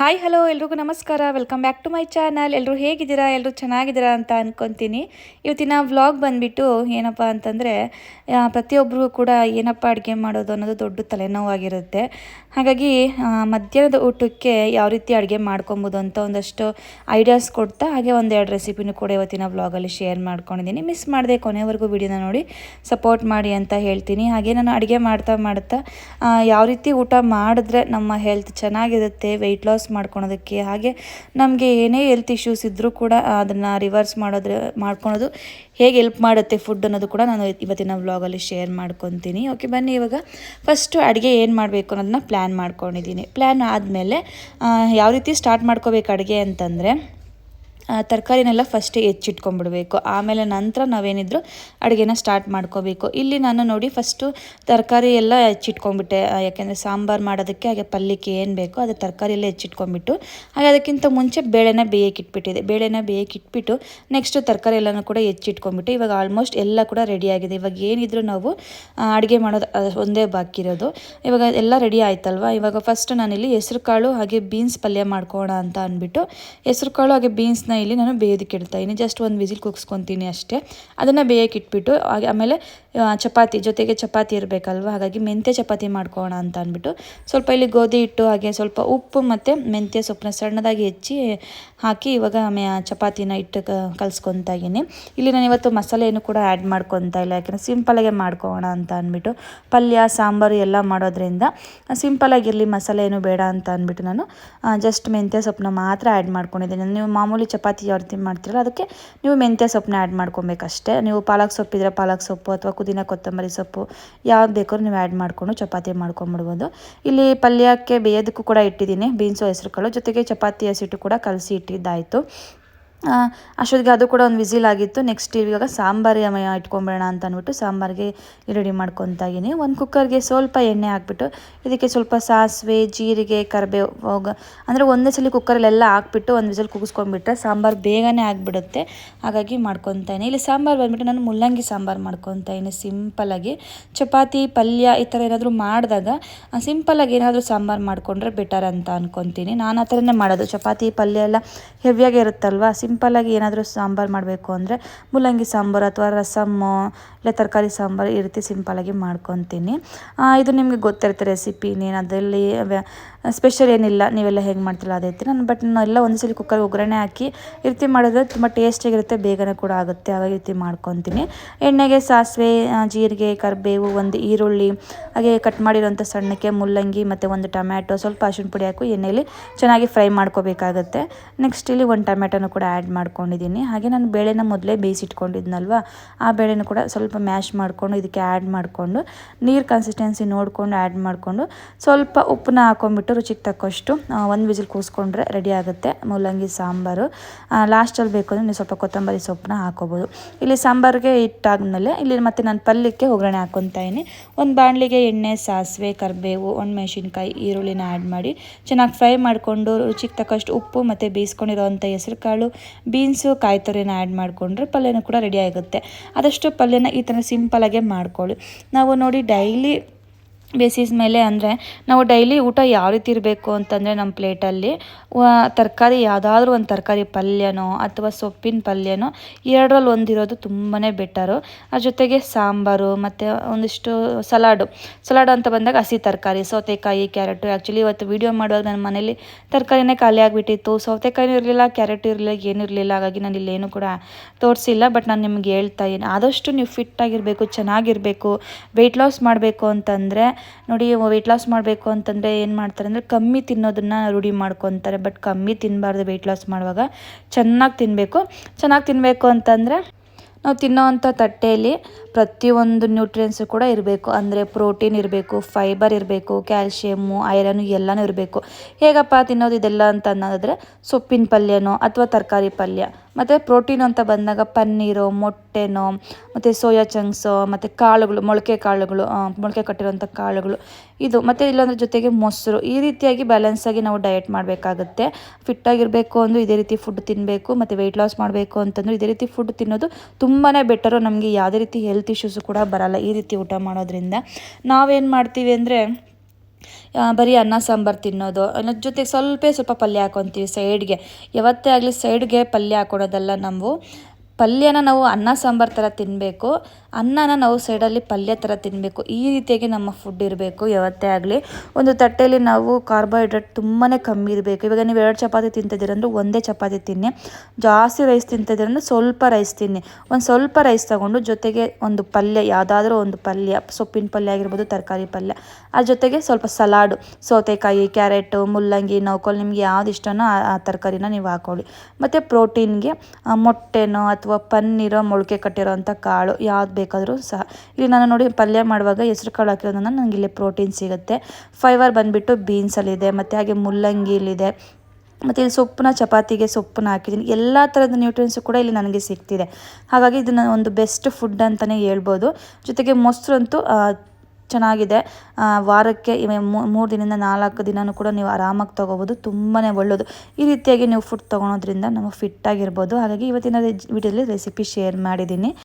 Hi hello ಎಲ್ರಿಗೂ ನಮಸ್ಕಾರ. Welcome back to my channel ಎಲ್ಲರೂ ಹೇಗಿದ್ದೀರಾ? ಎಲ್ಲರೂ ಚೆನ್ನಾಗಿದ್ದೀರಾ ಅಂತ ಅಂದ್ಕೊತೀನಿ ಇವತ್ತಿನ ವ್ಲಾಗ್ ಬಂದುಬಿಟ್ಟು ಏನಪ್ಪ ಅಂತಂದರೆ ಪ್ರತಿಯೊಬ್ಬರು ಕೂಡ ಏನಪ್ಪ ಅಡುಗೆ ಮಾಡೋದು ಅನ್ನೋದು ದೊಡ್ಡ ತಲೆನೋವಾಗಿರುತ್ತೆ. ಹಾಗಾಗಿ ಮಧ್ಯಾಹ್ನದ ಊಟಕ್ಕೆ ಯಾವ ರೀತಿ ಅಡುಗೆ ಮಾಡ್ಕೊಬೋದು ಅಂತ ಒಂದಷ್ಟು ಐಡಿಯಾಸ್ ಕೊಡ್ತಾ, ಹಾಗೆ ಒಂದೆರಡು ರೆಸಿಪಿನೂ ಕೂಡ ಇವತ್ತಿನ ವ್ಲಾಗಲ್ಲಿ ಶೇರ್ ಮಾಡ್ಕೊಂಡಿದ್ದೀನಿ. ಮಿಸ್ ಮಾಡದೆ ಕೊನೆವರೆಗೂ ವಿಡಿಯೋನ ನೋಡಿ ಸಪೋರ್ಟ್ ಮಾಡಿ ಅಂತ ಹೇಳ್ತೀನಿ. ಹಾಗೆ ನಾನು ಅಡುಗೆ ಮಾಡ್ತಾ ಮಾಡ್ತಾ ಯಾವ ರೀತಿ ಊಟ ಮಾಡಿದ್ರೆ ನಮ್ಮ ಹೆಲ್ತ್ ಚೆನ್ನಾಗಿರುತ್ತೆ ವೆಯ್ಟ್ ಲಾಸ್ ಮಾಡ್ಕೊಳೋದಕ್ಕೆ. ಹಾಗೆ ನಮಗೆ ಏನೇ ಹೆಲ್ತ್ ಇಶ್ಯೂಸ್ ಇದ್ದರೂ ಕೂಡ ಅದನ್ನು ರಿವರ್ಸ್ ಮಾಡೋದ್ರ, ಮಾಡ್ಕೊಳೋದು ಹೇಗೆ ಹೆಲ್ಪ್ ಮಾಡುತ್ತೆ ಫುಡ್ ಅನ್ನೋದು ಕೂಡ ನಾನು ಇವತ್ತಿನ ವ್ಲಾಗಲ್ಲಿ ಶೇರ್ ಮಾಡ್ಕೊತೀನಿ. ಓಕೆ ಬನ್ನಿ ಇವಾಗ ಫಸ್ಟು ಅಡುಗೆ ಏನು ಮಾಡಬೇಕು ಅನ್ನೋದನ್ನ ಪ್ಲ್ಯಾನ್ ಮಾಡ್ಕೊಂಡಿದ್ದೀನಿ. ಪ್ಲ್ಯಾನ್ ಆದಮೇಲೆ ಯಾವ ರೀತಿ ಸ್ಟಾರ್ಟ್ ಮಾಡ್ಕೋಬೇಕು ಅಡುಗೆ ಅಂತಂದರೆ ತರಕಾರಿನೆಲ್ಲ ಫಸ್ಟ್ ಹೆಚ್ಚಿಟ್ಕೊಂಡ್ಬಿಡ್ಬೇಕು. ಆಮೇಲೆ ನಂತರ ನಾವೇನಿದ್ರು ಅಡುಗೆನ ಸ್ಟಾರ್ಟ್ ಮಾಡ್ಕೋಬೇಕು. ಇಲ್ಲಿ ನಾನು ನೋಡಿ ಫಸ್ಟು ತರಕಾರಿ ಎಲ್ಲ ಹೆಚ್ಚಿಟ್ಕೊಂಡ್ಬಿಟ್ಟೆ. ಯಾಕೆಂದರೆ ಸಾಂಬಾರು ಮಾಡೋದಕ್ಕೆ ಹಾಗೆ ಪಲ್ಯಕ್ಕೆ ಏನು ಬೇಕೋ ಅದು ತರಕಾರಿ ಎಲ್ಲ ಹೆಚ್ಚಿಟ್ಕೊಂಡ್ಬಿಟ್ಟು, ಹಾಗೆ ಅದಕ್ಕಿಂತ ಮುಂಚೆ ಬೇಳೆನ ಬೇಯಕ್ಕೆ ಇಟ್ಬಿಟ್ಟಿದೆ ಬೇಳೆನ ಬೇಯಕ್ಕೆ ಇಟ್ಬಿಟ್ಟು ನೆಕ್ಸ್ಟು ತರಕಾರಿ ಎಲ್ಲನೂ ಕೂಡ ಹೆಚ್ಚಿಟ್ಕೊಂಡ್ಬಿಟ್ಟು, ಇವಾಗ ಆಲ್ಮೋಸ್ಟ್ ಎಲ್ಲ ಕೂಡ ರೆಡಿಯಾಗಿದೆ ಇವಾಗ ಏನಿದ್ರು ನಾವು ಅಡುಗೆ ಮಾಡೋದು ಒಂದೇ ಬಾಕಿ ಇರೋದು. ಇವಾಗ ಎಲ್ಲ ರೆಡಿ ಆಯ್ತಲ್ವಾ? ಇವಾಗ ಫಸ್ಟ್ ನಾನಿಲ್ಲಿ ಹೆಸರು ಕಾಳು ಹಾಗೆ ಬೀನ್ಸ್ ಪಲ್ಯ ಮಾಡ್ಕೋಣ ಅಂತ ಅಂದ್ಬಿಟ್ಟು ಹೆಸರು ಕಾಳು ಹಾಗೆ ಬೀನ್ಸ್ನ ಇಲ್ಲಿ ನಾನು ಬೇಯೋದಕ್ಕೆ ಇಡ್ತಾ ಇದ್ದೀನಿ ಜಸ್ಟ್ ಒಂದು ವಿಸಿಲ್ ಕುಗ್ಸ್ಕೊತೀನಿ ಅಷ್ಟೇ. ಅದನ್ನು ಬೇಯಕ್ಕೆ ಇಟ್ಬಿಟ್ಟು, ಹಾಗೆ ಆಮೇಲೆ ಚಪಾತಿ, ಜೊತೆಗೆ ಚಪಾತಿ ಇರಬೇಕಲ್ವ? ಹಾಗಾಗಿ ಮೆಂತ್ಯ ಚಪಾತಿ ಮಾಡ್ಕೋಣ ಅಂತ ಅಂದ್ಬಿಟ್ಟು, ಸ್ವಲ್ಪ ಇಲ್ಲಿ ಗೋಧಿ ಹಿಟ್ಟು, ಹಾಗೆ ಸ್ವಲ್ಪ ಉಪ್ಪು ಮತ್ತು ಮೆಂತ್ಯ ಸೊಪ್ಪನ್ನ ಸಣ್ಣದಾಗಿ ಹೆಚ್ಚಿ ಹಾಕಿ ಇವಾಗ ಆಮೇ ಚಪಾತಿನ ಇಟ್ಟು ಕಲಿಸ್ಕೊತಾ ಇದ್ದೀನಿ ಇಲ್ಲಿ ನಾನು ಇವತ್ತು ಮಸಾಲೆ ಏನು ಕೂಡ ಆ್ಯಡ್ ಮಾಡ್ಕೊತಾ ಇಲ್ಲ. ಯಾಕಂದರೆ ಸಿಂಪಲಾಗೆ ಮಾಡ್ಕೋಣ ಅಂತ ಅಂದ್ಬಿಟ್ಟು, ಪಲ್ಯ, ಸಾಂಬಾರು ಎಲ್ಲ ಮಾಡೋದ್ರಿಂದ ಸಿಂಪಲಾಗಿರಲಿ ಮಸಾಲೆ ಏನು ಬೇಡ ಅಂತ ಅಂದ್ಬಿಟ್ಟು ನಾನು ಜಸ್ಟ್ ಮೆಂತ್ಯ ಸೊಪ್ಪನ್ನ ಮಾತ್ರ ಆ್ಯಡ್ ಮಾಡ್ಕೊಂಡಿದ್ದೀನಿ. ನೀವು ಮಾಮೂಲಿ ಚಪಾತಿ ಯಾವ ರೀತಿ ಮಾಡ್ತೀರಲ್ಲ, ಅದಕ್ಕೆ ನೀವು ಮೆಂತ್ಯ ಸೊಪ್ಪನ್ನ ಆ್ಯಡ್ ಮಾಡ್ಕೊಬೇಕಷ್ಟೇ. ನೀವು ಪಾಲಕ್ ಸೊಪ್ಪಿದ್ರೆ ಪಾಲಕ್ ಸೊಪ್ಪು ಅಥವಾ ಪುದೀನ ಕೊತ್ತಂಬರಿ ಸೊಪ್ಪು ಯಾವ್ದು ಬೇಕಾದ್ರೂ ನೀವು ಆ್ಯಡ್ ಮಾಡಿಕೊಂಡು ಚಪಾತಿ ಮಾಡ್ಕೊಂಬಿಡ್ಬೋದು ಇಲ್ಲಿ ಪಲ್ಯಕ್ಕೆ ಬೇಯೋದಕ್ಕೂ ಕೂಡ ಇಟ್ಟಿದ್ದೀನಿ, ಬೀನ್ಸು, ಹೆಸರುಕಾಳು. ಜೊತೆಗೆ ಚಪಾತಿ ಹಸಿಟ್ಟು ಕೂಡ ಕಲಸಿ ಇಟ್ಟಿದ್ದಾಯಿತು. ಅಷ್ಟೊತ್ತಿಗೆ ಅದು ಕೂಡ ಒಂದು ವಿಸಿಲ್ ಆಗಿತ್ತು. ನೆಕ್ಸ್ಟ್ ಇವಾಗ ಸಾಂಬಾರು ಇಟ್ಕೊಂಬೇಡ ಅಂತ ಅಂದ್ಬಿಟ್ಟು ಸಾಂಬಾರಿಗೆ ರೆಡಿ ಮಾಡ್ಕೊತಾ ಇದ್ದೀನಿ ಒಂದು ಕುಕ್ಕರ್ಗೆ ಸ್ವಲ್ಪ ಎಣ್ಣೆ ಹಾಕ್ಬಿಟ್ಟು, ಇದಕ್ಕೆ ಸ್ವಲ್ಪ ಸಾಸಿವೆ, ಜೀರಿಗೆ ಕರಿಬೇವು ಅಂದರೆ ಒಂದೇ ಸಲ ಕುಕ್ಕರಲ್ಲೆಲ್ಲ ಹಾಕ್ಬಿಟ್ಟು ಒಂದು ವಿಸಿಲ್ ಕುಗಿಸ್ಕೊಂಡ್ಬಿಟ್ರೆ ಸಾಂಬಾರು ಬೇಗನೆ ಆಗಿಬಿಡುತ್ತೆ. ಹಾಗಾಗಿ ಮಾಡ್ಕೊತಾಯಿನಿ ಇಲ್ಲಿ ಸಾಂಬಾರು ಬಂದ್ಬಿಟ್ಟು ನಾನು ಮುಲ್ಲಂಗಿ ಸಾಂಬಾರು ಮಾಡ್ಕೊತಾಯಿನಿ ಸಿಂಪಲ್ಲಾಗಿ ಚಪಾತಿ, ಪಲ್ಯ ಈ ಥರ ಏನಾದರೂ ಮಾಡಿದಾಗ ಸಿಂಪಲಾಗಿ ಏನಾದರೂ ಸಾಂಬಾರು ಮಾಡಿಕೊಂಡ್ರೆ ಬೆಟರ್ ಅಂತ ಅನ್ಕೊತೀನಿ. ನಾನು ಆ ಥರನೇ ಮಾಡೋದು. ಚಪಾತಿ, ಪಲ್ಯ ಎಲ್ಲ ಹೆವಿಯಾಗಿ ಇರುತ್ತಲ್ವ? ಸಿಂಪಲಾಗಿ ಏನಾದರೂ ಸಾಂಬಾರು ಮಾಡಬೇಕು ಅಂದರೆ ಮೂಲಂಗಿ ಸಾಂಬಾರು ಅಥವಾ ರಸಮ್ಮು ಇಲ್ಲ ತರಕಾರಿ ಸಾಂಬಾರು ಈ ರೀತಿ ಸಿಂಪಲ್ಲಾಗಿ ಮಾಡ್ಕೊತೀನಿ. ಇದು ನಿಮಗೆ ಗೊತ್ತಿರುತ್ತೆ ರೆಸಿಪಿ ನೀನು ಅದರಲ್ಲಿ ಸ್ಪೆಷಲ್ ಏನಿಲ್ಲ. ನೀವೆಲ್ಲ ಹೇಗೆ ಮಾಡ್ತಿಲ್ಲ ಅದೇ ರೀತಿ. ನಾನು ಬಟ್ ನಾನು ಎಲ್ಲ ಒಂದು ಸಲ ಕುಕ್ಕರ್ ಒಗ್ಗರಣೆ ಹಾಕಿ ಈ ರೀತಿ ಮಾಡಿದ್ರೆ ತುಂಬ ಟೇಸ್ಟಿಯಾಗಿರುತ್ತೆ ಬೇಗನೆ ಕೂಡ ಆಗುತ್ತೆ. ಆ ರೀತಿ ಮಾಡ್ಕೊತೀನಿ. ಎಣ್ಣೆಗೆ ಸಾಸಿವೆ ಜೀರಿಗೆ, ಕರಿಬೇವು, ಒಂದು ಈರುಳ್ಳಿ, ಹಾಗೆ ಕಟ್ ಮಾಡಿರೋಂಥ ಸಣ್ಣಕ್ಕೆ ಮುಲ್ಲಂಗಿ ಮತ್ತು ಒಂದು ಟೊಮ್ಯಾಟೊ, ಸ್ವಲ್ಪ ಅರಿಶಿಣ ಪುಡಿ ಹಾಕು ಎಣ್ಣೆಯಲ್ಲಿ ಚೆನ್ನಾಗಿ ಫ್ರೈ ಮಾಡ್ಕೋಬೇಕಾಗುತ್ತೆ. ನೆಕ್ಸ್ಟ್ ಇಲ್ಲಿ ಒಂದು ಟೊಮ್ಯಾಟೊನು ಕೂಡ ಆ್ಯಡ್ ಮಾಡ್ಕೊಂಡಿದ್ದೀನಿ. ಹಾಗೆ ನಾನು ಬೇಳೆನ ಮೊದಲೇ ಬೇಯಿಸಿಟ್ಕೊಂಡಿದ್ನಲ್ವ? ಆ ಬೇಳೆನ ಕೂಡ ಸ್ವಲ್ಪ ಮ್ಯಾಶ್ ಮಾಡಿಕೊಂಡು ಇದಕ್ಕೆ ಆ್ಯಡ್ ಮಾಡಿಕೊಂಡು, ನೀರು ಕನ್ಸಿಸ್ಟೆನ್ಸಿ ನೋಡಿಕೊಂಡು ಆ್ಯಡ್ ಮಾಡಿಕೊಂಡು, ಸ್ವಲ್ಪ ಉಪ್ಪನ್ನ ಹಾಕೊಂಡ್ಬಿಟ್ಟು ರುಚಿಗೆ ತಕ್ಕಷ್ಟು ಒಂದು ವಿಸಿಲ್ ಕೂಸ್ಕೊಂಡ್ರೆ ರೆಡಿ ಆಗುತ್ತೆ. ಮೂಲಂಗಿ, ಸಾಂಬಾರು. ಲಾಸ್ಟಲ್ಲಿ ಬೇಕು ಅಂದರೆ ನೀವು ಸ್ವಲ್ಪ ಕೊತ್ತಂಬರಿ ಸೊಪ್ಪನ್ನ ಹಾಕೋಬೋದು. ಇಲ್ಲಿ ಸಾಂಬಾರಿಗೆ ಇಟ್ಟಾದ್ಮೇಲೆ ಇಲ್ಲಿ ಮತ್ತೆ ನಾನು ಪಲ್ಯಕ್ಕೆ ಒಗ್ಗರಣೆ ಹಾಕೊತಾ ಇದ್ದೀನಿ. ಒಂದು ಬಾಣಲಿಗೆ ಎಣ್ಣೆ, ಸಾಸಿವೆ, ಕರಿಬೇವು, ಒಣಮೆಣಸಿನ್ಕಾಯಿ, ಈರುಳ್ಳಿನ ಆ್ಯಡ್ ಮಾಡಿ ಚೆನ್ನಾಗಿ ಫ್ರೈ ಮಾಡಿಕೊಂಡು ರುಚಿಗೆ ತಕ್ಕಷ್ಟು ಉಪ್ಪು ಮತ್ತು ಬೇಯಿಸ್ಕೊಂಡಿರೋವಂಥ ಹೆಸರು ಕಾಳು ಬೀನ್ಸು ಕಾಯಿ ತುರಿನ ಆ್ಯಡ್ ಮಾಡಿಕೊಂಡ್ರೆ ಪಲ್ಯನೂ ಕೂಡ ರೆಡಿ ಆಗುತ್ತೆ. ಆದಷ್ಟು ಪಲ್ಯನ ಈ ಥರ ಸಿಂಪಲಾಗೆ ಮಾಡ್ಕೊಳ್ಳಿ. ನಾವು ನೋಡಿ ಡೈಲಿ ಬೇಸಿಸ್ ಮೇಲೆ ಅಂದರೆ ನಾವು ಡೈಲಿ ಊಟ ಯಾವ ರೀತಿ ಇರಬೇಕು ಅಂತಂದರೆ ನಮ್ಮ ಪ್ಲೇಟಲ್ಲಿ ತರಕಾರಿ ಯಾವುದಾದ್ರೂ ಒಂದು ತರಕಾರಿ ಪಲ್ಯನೋ ಅಥವಾ ಸೊಪ್ಪಿನ ಪಲ್ಯನೋ ಎರಡರಲ್ಲಿ ಒಂದಿರೋದು ತುಂಬಾ ಬೆಟರು ಅದ್ರ ಜೊತೆಗೆ ಸಾಂಬಾರು ಮತ್ತು ಒಂದಿಷ್ಟು ಸಲಾಡು. ಸಲಾಡು ಅಂತ ಬಂದಾಗ ಹಸಿ ತರಕಾರಿ, ಸೌತೆಕಾಯಿ, ಕ್ಯಾರೆಟು. ಆ್ಯಕ್ಚುಲಿ ಇವತ್ತು ವೀಡಿಯೋ ಮಾಡುವಾಗ ನನ್ನ ಮನೇಲಿ ತರಕಾರಿನೇ ಖಾಲಿ ಆಗಿಬಿಟ್ಟಿತ್ತು. ಸೌತೆಕಾಯಿನೂ ಇರಲಿಲ್ಲ, ಕ್ಯಾರೆಟ್ ಇರಲಿಲ್ಲ, ಏನೂ ಇರಲಿಲ್ಲ. ಹಾಗಾಗಿ ನಾನು ಇಲ್ಲೇನು ಕೂಡ ತೋರಿಸಿಲ್ಲ. ಬಟ್ ನಾನು ನಿಮ್ಗೆ ಹೇಳ್ತಾ ಇದ್ದೀನಿ ಆದಷ್ಟು ನೀವು ಫಿಟ್ ಆಗಿರಬೇಕು, ಚೆನ್ನಾಗಿರಬೇಕು ವೆಯ್ಟ್ ಲಾಸ್ ಮಾಡಬೇಕು ಅಂತಂದರೆ ನೋಡಿ ವೆಯ್ಟ್ ಲಾಸ್ ಮಾಡಬೇಕು ಅಂತಂದರೆ ಏನು ಮಾಡ್ತಾರೆ ಅಂದರೆ ಕಮ್ಮಿ ತಿನ್ನೋದನ್ನು ರೂಢಿ ಮಾಡ್ಕೊತಾರೆ. ಬಟ್ ಕಮ್ಮಿ ತಿನ್ನಬಾರ್ದು ವೆಯ್ಟ್ ಲಾಸ್ ಮಾಡುವಾಗ. ಚೆನ್ನಾಗಿ ತಿನ್ನಬೇಕು ಚೆನ್ನಾಗಿ ತಿನ್ನಬೇಕು ಅಂತಂದರೆ ನಾವು ತಿನ್ನೋವಂಥ ತಟ್ಟೆಯಲ್ಲಿ ಪ್ರತಿಯೊಂದು ನ್ಯೂಟ್ರಿಯೆಂಟ್ಸು ಕೂಡ ಇರಬೇಕು. ಅಂದರೆ ಪ್ರೋಟೀನ್ ಇರಬೇಕು ಫೈಬರ್ ಇರಬೇಕು ಕ್ಯಾಲ್ಶಿಯಮ್ಮು ಐರನು ಎಲ್ಲನೂ ಇರಬೇಕು. ಹೇಗಪ್ಪ ತಿನ್ನೋದು ಇದೆಲ್ಲ ಅಂತ ಅನ್ನೋದಾದರೆ ಸೊಪ್ಪಿನ ಪಲ್ಯನೋ ಅಥವಾ ತರಕಾರಿ ಪಲ್ಯ. ಮತ್ತು ಪ್ರೋಟೀನ್ ಅಂತ ಬಂದಾಗ ಪನ್ನೀರು, ಮೊಟ್ಟೆನೋ, ಮತ್ತು ಸೋಯಾ ಚಂಕ್ಸು, ಮತ್ತು ಕಾಳುಗಳು, ಮೊಳಕೆ ಕಾಳುಗಳು ಮೊಳಕೆ ಕಟ್ಟಿರುವಂಥ ಕಾಳುಗಳು, ಇದು, ಮತ್ತು ಇಲ್ಲಾಂದ್ರೆ ಜೊತೆಗೆ ಮೊಸರು, ಈ ರೀತಿಯಾಗಿ ಬ್ಯಾಲೆನ್ಸಾಗಿ ನಾವು ಡಯಟ್ ಮಾಡಬೇಕಾಗುತ್ತೆ. ಫಿಟ್ಟಾಗಿರಬೇಕು ಅಂದರೂ ಇದೇ ರೀತಿ ಫುಡ್ ತಿನ್ನಬೇಕು ಮತ್ತು ವೆಯ್ಟ್ ಲಾಸ್ ಮಾಡಬೇಕು ಅಂತಂದ್ರೆ ಇದೇ ರೀತಿ ಫುಡ್ ತಿನ್ನೋದು ತುಂಬಾ ಬೆಟರು ನಮಗೆ ಯಾವುದೇ ರೀತಿ ಹೆಲ್ತ್ ಇಶ್ಯೂಸು ಕೂಡ ಬರಲ್ಲ ಈ ರೀತಿ ಊಟ ಮಾಡೋದ್ರಿಂದ. ನಾವೇನು ಮಾಡ್ತೀವಿ ಅಂದರೆ ಬರೀ ಅನ್ನ, ಸಾಂಬಾರು ತಿನ್ನೋದು. ಅನ್ನೋ ಜೊತೆಗೆ ಸ್ವಲ್ಪ ಸ್ವಲ್ಪ ಪಲ್ಯ ಹಾಕೊತೀವಿ ಸೈಡ್ಗೆ ಯಾವತ್ತೇ ಆಗಲಿ ಸೈಡ್ಗೆ ಪಲ್ಯ ಹಾಕೊಳೋದಲ್ಲ ನಾವು. ಪಲ್ಯನ ನಾವು ಅನ್ನ, ಸಾಂಬಾರು ಥರ ತಿನ್ನಬೇಕು ಅನ್ನನ ನಾವು ಸೈಡಲ್ಲಿ ಪಲ್ಯ ಥರ ತಿನ್ನಬೇಕು ಈ ರೀತಿಯಾಗಿ ನಮ್ಮ ಫುಡ್ ಇರಬೇಕು. ಯಾವತ್ತೇ ಆಗಲಿ ಒಂದು ತಟ್ಟೆಯಲ್ಲಿ ನಾವು ಕಾರ್ಬೋಹೈಡ್ರೇಟ್ ತುಂಬಾ ಕಮ್ಮಿ ಇರಬೇಕು. ಇವಾಗ ನೀವು ಎರಡು ಚಪಾತಿ ತಿಂತಿದ್ದೀರ ಅಂದರೆ ಒಂದೇ ಚಪಾತಿ ತಿನ್ನಿ. ಜಾಸ್ತಿ ರೈಸ್ ತಿಂತಿದ್ದೀರ ಅಂದರೆ ಸ್ವಲ್ಪ ರೈಸ್ ತಿನ್ನಿ. ಒಂದು ಸ್ವಲ್ಪ ರೈಸ್ ತಗೊಂಡು ಜೊತೆಗೆ ಒಂದು ಪಲ್ಯ, ಯಾವುದಾದ್ರೂ ಒಂದು ಪಲ್ಯ, ಸೊಪ್ಪಿನ ಪಲ್ಯ ಆಗಿರ್ಬೋದು, ತರಕಾರಿ ಪಲ್ಯ. ಅದ್ರ ಜೊತೆಗೆ ಸ್ವಲ್ಪ ಸಲಾಡು, ಸೌತೆಕಾಯಿ, ಕ್ಯಾರೆಟು, ಮುಲ್ಲಂಗಿ, ನೌಕಲ್, ನಿಮ್ಗೆ ಯಾವ್ದು ಇಷ್ಟನೋ ಆ ತರಕಾರಿನ ನೀವು ಹಾಕೊಳ್ಳಿ. ಮತ್ತು ಪ್ರೋಟೀನ್ಗೆ ಮೊಟ್ಟೆನೋ ಅಥವಾ ಪನ್ನೀರೋ ಮೊಳಕೆ ಕಟ್ಟಿರೋ ಅಂಥ ಕಾಳು ಯಾವ್ದು ಬೇಕಾದರೂ ಸಹ. ಇಲ್ಲಿ ನಾನು ನೋಡಿ ಪಲ್ಯ ಮಾಡುವಾಗ ಹೆಸ್ರು ಕಾಳು ಹಾಕಿರೋದನ್ನು ನನಗೆ ಇಲ್ಲಿ ಪ್ರೋಟೀನ್ ಸಿಗುತ್ತೆ. ಫೈಬರ್ ಬಂದುಬಿಟ್ಟು ಬೀನ್ಸಲ್ಲಿದೆ, ಮತ್ತು ಹಾಗೆ ಮುಲ್ಲಂಗಿಲಿದೆ, ಮತ್ತು ಇಲ್ಲಿ ಸೊಪ್ಪನ್ನ, ಚಪಾತಿಗೆ ಸೊಪ್ಪನ್ನ ಹಾಕಿದ್ದೀನಿ. ಎಲ್ಲ ಥರದ ನ್ಯೂಟ್ರಿಯನ್ಸು ಕೂಡ ಇಲ್ಲಿ ನನಗೆ ಸಿಗ್ತಿದೆ. ಹಾಗಾಗಿ ಇದನ್ನು ಒಂದು ಬೆಸ್ಟ್ ಫುಡ್ ಅಂತಲೇ ಹೇಳ್ಬೋದು. ಜೊತೆಗೆ ಮೊಸರಂತೂ ಚೆನ್ನಾಗಿದೆ. ವಾರಕ್ಕೆ ಮೂರು ದಿನದಿಂದ ನಾಲ್ಕು ದಿನವೂ ಕೂಡ ನೀವು ಆರಾಮಾಗಿ ತೊಗೋಬೋದು. ತುಂಬಾ ಒಳ್ಳೆಯದು ಈ ರೀತಿಯಾಗಿ ನೀವು ಫುಡ್ ತೊಗೊಳೋದ್ರಿಂದ ನಾವು ಫಿಟ್ಟಾಗಿರ್ಬೋದು ಹಾಗಾಗಿ ಇವತ್ತಿನ ವಿಡಿಯೋದಲ್ಲಿ ರೆಸಿಪಿ ಶೇರ್ ಮಾಡಿದ್ದೀನಿ.